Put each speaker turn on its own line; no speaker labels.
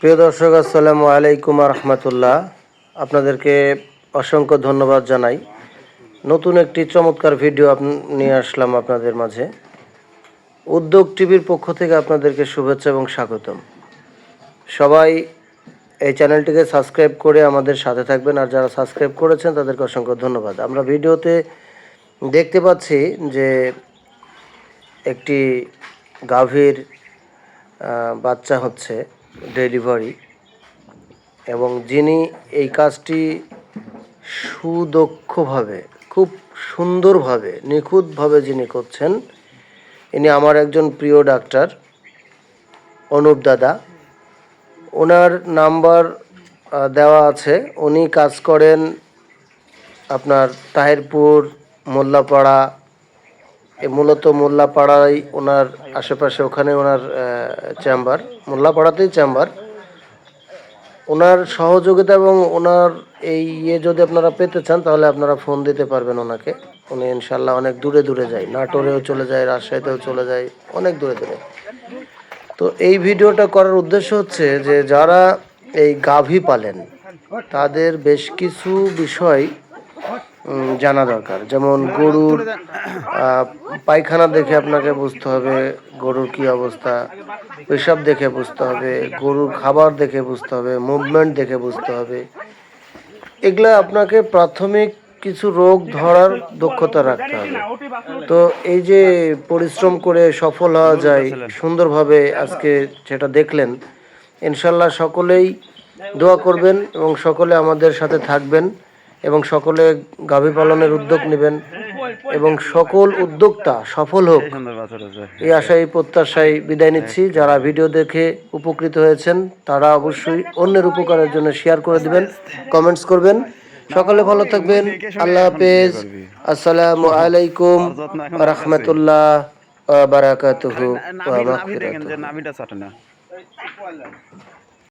প্রিয় দর্শক, আসসালামু আলাইকুম রহমতুল্লাহ। আপনাদেরকে অসংখ্য ধন্যবাদ জানাই। নতুন একটি চমৎকার ভিডিও নিয়ে আসলাম আপনাদের মাঝে। উদ্যোগ টিভির পক্ষ থেকে আপনাদেরকে শুভেচ্ছা এবং স্বাগতম। সবাই এই চ্যানেলটিকে সাবস্ক্রাইব করে আমাদের সাথে থাকবেন, আর যারা সাবস্ক্রাইব করেছেন, তাদেরকে অসংখ্য ধন্যবাদ। আমরা ভিডিওতে দেখতে পাচ্ছি যে একটি গাভীর বাচ্চা হচ্ছে ডেলিভারি। এবং যিনি এই কাজটি সুদক্ষভাবে, খুব সুন্দরভাবে, নিখুঁতভাবে যিনি করছেন, ইনি আমার একজন প্রিয় ডাক্তার, অনুপ দাদা। ওনার নাম্বার দেওয়া আছে। উনি কাজ করেন আপনার তাহিরপুর, মোল্লাপাড়া মূলত মোল্লাপাড়ায় ওনার আশেপাশে ওখানে ওনার চেম্বার, মোল্লাপাড়াতেই চেম্বার। ওনার সহযোগিতা এবং ওনার এই ইয়ে যদি আপনারা পেতে চান, তাহলে আপনারা ফোন দিতে পারবেন ওনাকে। উনি ইনশাল্লাহ অনেক দূরে দূরে যায়, নাটোরেও চলে যায়, রাজশাহীতেও চলে যায়, অনেক দূরে দূরে। তো এই ভিডিওটা করার উদ্দেশ্য হচ্ছে যে যারা এই গাভী পালেন, তাদের বেশ কিছু বিষয় জানা দরকার। যেমন গরুর পায়খানা দেখে আপনাকে বুঝতে হবে গরুর কি অবস্থা, পেশাব দেখে বুঝতে হবে, গরুর খাবার দেখে বুঝতে হবে মুভমেন্ট দেখে বুঝতে হবে। এগুলা আপনাকে প্রাথমিক কিছু রোগ ধরার দক্ষতা রাখতে হবে। তো এই যে পরিশ্রম করে সফল হওয়া যায়, সুন্দরভাবে আজকে সেটা দেখলেন, ইনশাল্লাহ সকলেই দোয়া করবেন এবং সকলে আমাদের সাথে থাকবেন। এবং সকলে গাভী পালনের উদ্যোগ নেবেন এবং সকল উদ্যোক্তা সফল হোক। এই আশায়, প্রত্যাশায় বিদায় নিচ্ছি। যারা ভিডিও দেখে উপকৃত হয়েছেন, তারা অবশ্যই অন্যের উপকারের জন্য শেয়ার করে দিবেন কমেন্টস করবেন। সকলে ভালো থাকবেন। আল্লাহ হাফেজ। আসসালামু আলাইকুম রহমতুল্লাহ বারাকাতুহু। ওয়া